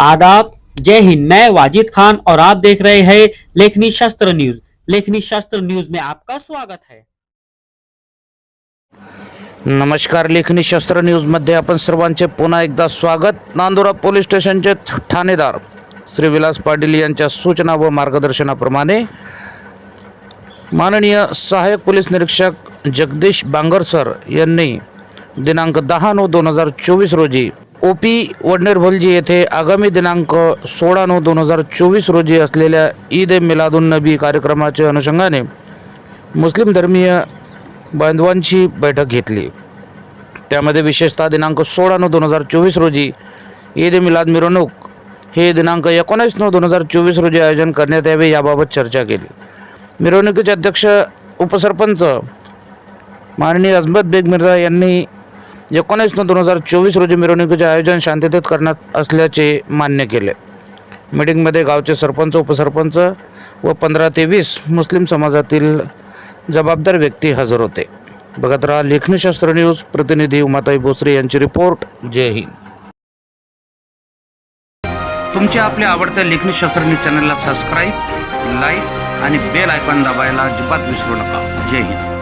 आदाब। जय हिंद। मैं वाजिद खान और आप देख रहे हैं लेखनी शास्त्र न्यूज। लेखनी शास्त्र न्यूज में आपका स्वागत है। नमस्कार लेखनी शस्त्र न्यूजमध्ये आपण सर्वांचे पुन्हा एकदा स्वागत. नांदुरा पोलीस स्टेशनचे ठाणेदार श्री विलास पाटील यांच्या सूचना व मार्गदर्शनाप्रमाणे माननीय सहाय्यक पोलीस निरीक्षक जगदीश बांगर सर यांनी दिनांक दहा नऊ दोन हजार चोवीस रोजी ओ पी वडनेरभलजी येथे आगामी दिनांक सोळा नऊ दोन हजार चोवीस रोजी असलेल्या ईद ए मिलादुन नबी कार्यक्रमाच्या अनुषंगाने मुस्लिम धर्मीय बांधवांची बैठक घेतली. त्यामध्ये विशेषतः दिनांक सोळा नऊ दोन हजार चोवीस रोजी ईद ए मिलाद मिरवणूक हे दिनांक एकोणीस नऊ दोन हजार चोवीस रोजी आयोजन करण्यात यावे याबाबत चर्चा केली. मिरवणुकीचे अध्यक्ष उपसरपंच माननीय अजमत बेग मिर्झा यांनी एकोणीस नऊ दोन हजार चोवीस रोजी मिरवणुकीचे आयोजन शांततेत करण्यात असल्याचे मान्य केले. मीटिंगमध्ये गावचे सरपंच उपसरपंच व पंधरा ते वीस मुस्लिम समाजातील जबाबदार व्यक्ती हजर होते. बघत राहा लेखनीशास्त्र न्यूज प्रतिनिधी उमाताई भोसरे यांची रिपोर्ट. जय हिंद. तुमच्या आपल्या आवडत्या लेखनीशास्त्र न्यूज चॅनलला सबस्क्राईब लाईक आणि बेल आयकॉन दाबायला अजिबात विसरू नका. जय हिंद.